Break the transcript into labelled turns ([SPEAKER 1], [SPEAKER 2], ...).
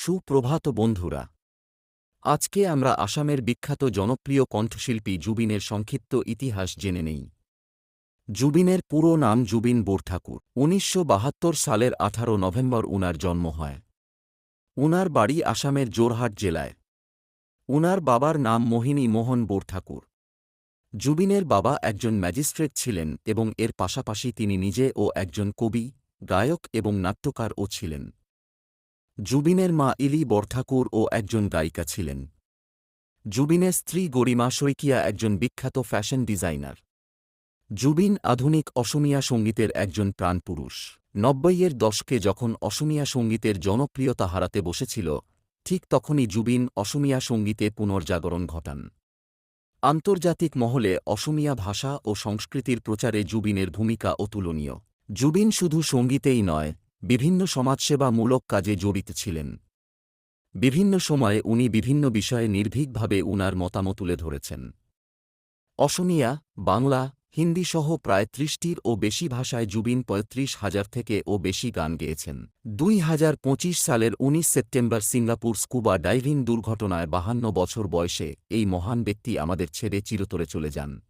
[SPEAKER 1] সুপ্রভাত বন্ধুরা। আজকে আমরা আসামের বিখ্যাত জনপ্রিয় কণ্ঠশিল্পী জুবিনের সংক্ষিপ্ত ইতিহাস জেনে নেই। জুবিনের পুরো নাম জুবিন বোরঠাকুর। উনিশশো বাহাত্তর সালের আঠারো নভেম্বর উনার জন্ম হয়। উনার বাড়ি আসামের জোরহাট জেলায়। উনার বাবার নাম মোহিনী মোহন বোরঠাকুর। জুবিনের বাবা একজন ম্যাজিস্ট্রেট ছিলেন এবং এর পাশাপাশি তিনি নিজে ও একজন কবি, গায়ক এবং নাট্যকারও ছিলেন। জুবিনের মা ইলি বরঠাকুর ও একজন গায়িকা ছিলেন। জুবিনের স্ত্রী গরিমা শইকিয়া একজন বিখ্যাত ফ্যাশন ডিজাইনার। জুবিন আধুনিক অসমিয়া সঙ্গীতের একজন প্রাণপুরুষ। নব্বইয়ের দশকে যখন অসমিয়া সঙ্গীতের জনপ্রিয়তা হারাতে বসেছিল, ঠিক তখনই জুবিন অসমিয়া সঙ্গীতে পুনর্জাগরণ ঘটান। আন্তর্জাতিক মহলে অসমিয়া ভাষা ও সংস্কৃতির প্রচারে জুবিনের ভূমিকা অতুলনীয়। জুবিন শুধু সঙ্গীতেই নয় বিভিন্ন সমাজসেবামূলক কাজে জড়িত ছিলেন। বিভিন্ন সময়ে উনি বিভিন্ন বিষয়ে নির্ভীকভাবে উনার মতামত তুলে ধরেছেন। অসমিয়া, বাংলা, হিন্দি সহ প্রায় ত্রিশটির ও বেশি ভাষায় জুবিন পঁয়ত্রিশ হাজার থেকে ও বেশি গান গেয়েছেন। দুই হাজার পঁচিশ সালের উনিশ সেপ্টেম্বর সিঙ্গাপুর স্কুবা ডাইভিং দুর্ঘটনায় বাহান্ন বছর বয়সে এই মহান ব্যক্তি আমাদের ছেড়ে চিরতরে চলে যান।